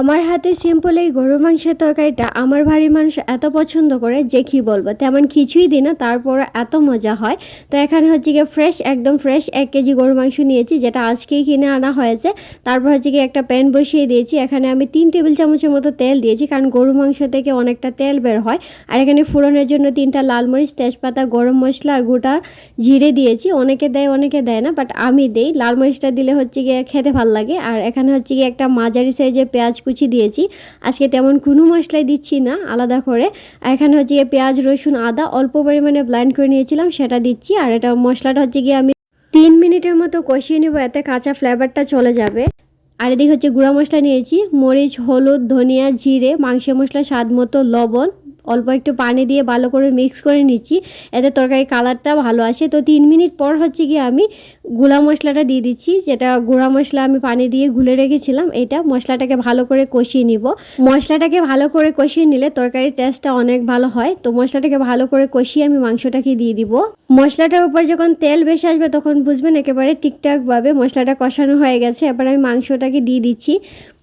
আমার হাতে সিম্পল এই গরু মাংসের তরকারিটা আমার বাড়ির মানুষ এত পছন্দ করে যে কি বলব? তেমন কিছুই দিই না তারপর এত মজা হয়। তো এখানে হচ্ছে গিয়ে ফ্রেশ একদম ফ্রেশ এক কেজি গরু মাংস নিয়েছি, যেটা আজকেই কিনে আনা হয়েছে। তারপর হচ্ছে গিয়ে একটা প্যান বসিয়ে দিয়েছি, এখানে আমি তিন টেবিল চামচের মতো তেল দিয়েছি, কারণ গরু মাংস থেকে অনেকটা তেল বের হয়। আর এখানে ফোড়নের জন্য তিনটা লাল মরিচ, তেজপাতা, গরম মশলা আর গোটা জিরে দিয়েছি। অনেকে দেয় অনেকে দেয় না বাট আমি দেই। লাল মরিচটা দিলে হচ্ছে গিয়ে খেতে ভালো লাগে। আর এখানে হচ্ছে গিয়ে একটা মাঝারি সাইজে পেঁয়াজ কুচি দিয়েছি। আজকে তেমন কোনো মশলাই দিচ্ছি না, আলাদা করে। এখানে হচ্ছে গিয়ে পেঁয়াজ, রসুন, আদা অল্প পরিমাণে ব্লাইন্ড করে নিয়েছিলাম, সেটা দিচ্ছি। আর এটা মশলাটা হচ্ছে গিয়ে আমি তিন মিনিটের মতো কষিয়ে নেব, এতে কাঁচা ফ্লেভারটা চলে যাবে। আর এদিকে হচ্ছে গুঁড়া মশলা নিয়েছি, মরিচ, হলুদ, ধনিয়া, জিরে মাংস মশলা স্বাদ মতো লবণ। অল্প একটু পানি দিয়ে ভালো করে মিক্স করে নিচ্ছি। এতে তরকারি কালারটা ভালো আসে। তো তিন মিনিট পর হচ্ছে গিয়ে আমি গুঁড়া মশলাটা দিয়ে দিচ্ছি। যেটা গুঁড়া মশলা আমি পানি দিয়ে গুলে রেখেছিলাম, এটা মশলাটাকে ভালো করে কষিয়ে নিব। মশলাটাকে ভালো করে কষিয়ে নিলে তরকারির টেস্টটা অনেক ভালো হয়। তো মশলাটাকে ভালো করে কষিয়ে আমি মাংসটাকে দিয়ে দিব। মশলাটার উপর যখন তেল বেশি আসবে তখন বুঝবেন একেবারে ঠিকঠাকভাবে মশলাটা কষানো হয়ে গেছে। এবার আমি মাংসটাকে দিয়ে দিচ্ছি।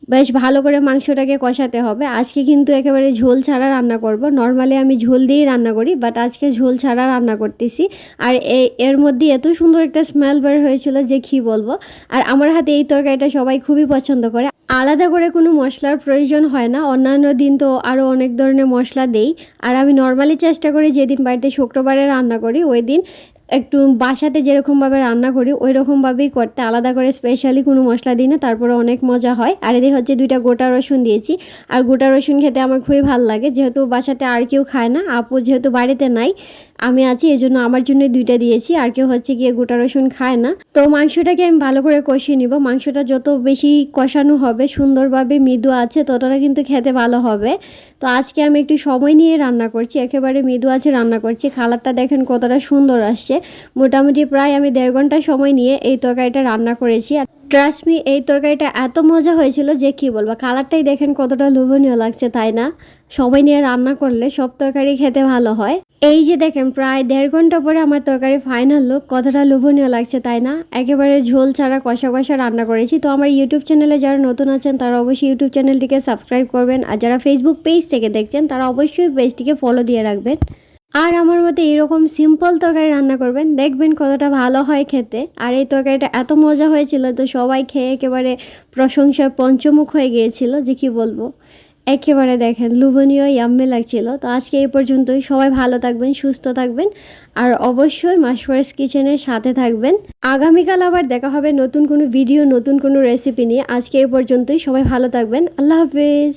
বেশ ভালো করে মাংসটাকে কষাতে হবে। আজকে কিন্তু একেবারে ঝোল ছাড়া রান্না করব। নর্মালি আমি ঝোল দিয়েই রান্না করি বাট আজকে ঝোল ছাড়া রান্না করতেছি। আর এর মধ্যে এত সুন্দর একটা স্মেল বের হয়েছিল যে কি বলব? আর আমার হাতে এই তরকারিটা সবাই খুবই পছন্দ করে। আলাদা করে কোনো মশলার প্রয়োজন হয় না। অন্যান্য দিন তো আরও অনেক ধরনের মশলা দেই। আর আমি নর্মালি চেষ্টা করি যেদিন বাড়িতে শুক্রবারে রান্না করি, ওই দিন একটু বাসাতে যেরকমভাবে রান্না করি ওই রকমভাবেই করতে। আলাদা করে স্পেশালি কোনো মশলা দিই না তারপরে অনেক মজা হয়। আর এদিকে হচ্ছে দুইটা গোটা রসুন দিয়েছি। আর গোটা রসুন খেতে আমার খুবই ভালো লাগে। যেহেতু বাসাতে আর কেউ খায় না, আপু যেহেতু বাড়িতে নাই, আমি আছি এই জন্য আমার জন্য দুইটা দিয়েছি। আর কেউ হচ্ছে গিয়ে গোটা রসুন খায় না। তো মাংসটাকে আমি ভালো করে কষিয়ে নিব। মাংসটা যত বেশি কষানো হবে, সুন্দরভাবে মৃদু আছে, ততটা কিন্তু খেতে ভালো হবে। তো আজকে আমি একটু সময় নিয়ে রান্না করছি। একেবারে মৃদু আছে রান্না করছি। কালারটা দেখেন কতটা সুন্দর আসছে। মোটামুটি প্রায় আমি দেড় ঘণ্টা সময় নিয়ে এই তরকারিটা রান্না করেছি। আর এই তরকারিটা এত মজা হয়েছিল যে কি বলব, কালারটাই দেখেন কতটা লোভনীয় লাগছে, তাই না? সময় নিয়ে রান্না করলে সব তরকারি খেতে ভালো হয়। এই যে দেখেন, প্রায় দেড় ঘণ্টা পরে আমার তরকারি ফাইনাল লুক কতটা লোভনীয় লাগছে, তাই না? একেবারে ঝোল ছাড়া কষা কষা রান্না করেছি। তো আমার ইউটিউব চ্যানেলে যারা নতুন আছেন, তারা অবশ্যই ইউটিউব চ্যানেলটিকে সাবস্ক্রাইব করবেন। আর যারা ফেসবুক পেজ থেকে দেখছেন, তারা অবশ্যই পেজটিকে ফলো দিয়ে রাখবেন। আর আমার মতে এরকম সিম্পল তরকারি রান্না করবেন, দেখবেন কতটা ভালো হয় খেতে। আর এই তরকারিটা এত মজা হয়েছিল তো সবাই খেয়ে একেবারে প্রশংসায় পঞ্চমুখ হয়ে গিয়েছিল যে কি বলব। একেবারে দেখেন লুবনীয় ইয়াম্মে লাগছিল। তো আজকে এই পর্যন্তই। সবাই ভালো থাকবেন, সুস্থ থাকবেন। আর অবশ্যই মাসফরেস কিচেনের সাথে থাকবেন। আগামীকাল আবার দেখা হবে নতুন কোনো ভিডিও নতুন কোনো রেসিপি নিয়ে। আজকে এই পর্যন্তই। সবাই ভালো থাকবেন। আল্লাহ হাফিজ।